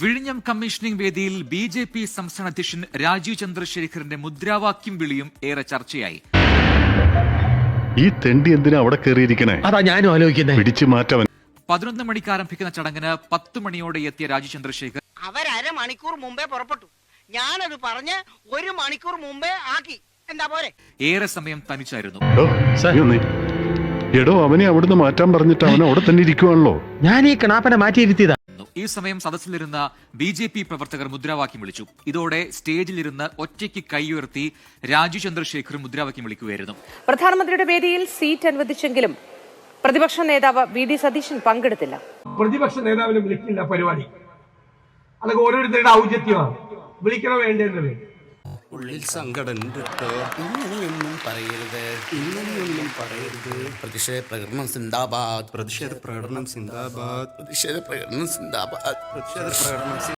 വിഴിഞ്ഞം കമ്മീഷനിംഗ് വേദിയിൽ B J P സംസ്ഥാന അധ്യക്ഷൻ രാജീവ് ചന്ദ്രശേഖറിന്റെ മുദ്രാവാക്യം വിളിയും ഏറെ ചർച്ചയായി. ഈ തെണ്ടി എന്തിനാ അവിടെ കയറിയിരിക്കണേ? അതാ ഞാനും ആലോചിക്കുന്നത് പിടിച്ചു മാറ്റവൻ. പതിനൊന്ന് മണിക്ക് ആരംഭിക്കുന്ന ചടങ്ങിന് പത്ത് മണിയോടെ എത്തിയ രാജീവ് ചന്ദ്രശേഖർ അവരര മണിക്കൂർ മുമ്പേ പുറപ്പെട്ടു. ഞാനത് പറഞ്ഞ് ഒരു മണിക്കൂർ മുമ്പേ ആക്കി. എന്താ പോരെ? ഏറെ സമയം തനിച്ചായിരുന്നു. എടോ. നീ. എടോ അവനെ അവിടുന്ന് മാറ്റാൻ പറഞ്ഞിട്ട് അവൻ അവിടെ തന്നെ ഇരിക്കുവാണല്ലോ. ഞാൻ ഈ കണാപ്പനെ മാറ്റിയിരുത്തിയതാ. ഈ സമയം സദസ്സിലിരുന്ന ബി ജെ പി പ്രവർത്തകർ മുദ്രാവാക്യം വിളിച്ചു. ഇതോടെ സ്റ്റേജിലിരുന്ന് ഒറ്റയ്ക്ക് കൈയുയർത്തി രാജു ചന്ദ്രശേഖർ മുദ്രാവാക്യം വിളിക്കുകയായിരുന്നു. പ്രധാനമന്ത്രിയുടെ വേദിയിൽ സീറ്റ് അനുവദിച്ചെങ്കിലും പ്രതിപക്ഷ നേതാവ് വി ഡി സതീശൻ പങ്കെടുത്തില്ല. പ്രതിപക്ഷ നേതാവിനെ വിളിക്കില്ല പരിപാടി. അതൊക്കെ ഓരോരുത്തരുടെ ഔചിത്യമാണ്. വിളിക്കണോ വേണ്ടെന്നത് ഉള്ളിൽ സങ്കടം ഇങ്ങനെയൊന്നും പറയരുത്. പ്രതിഷേധ പ്രകടനം സിന്ദാബാദ്. പ്രതിഷേധ പ്രകടനം സിന്ദാബാദ്. പ്രതിഷേധ പ്രകടനം സിന്ദാബാദ്. പ്രതിഷേധ പ്രകടനം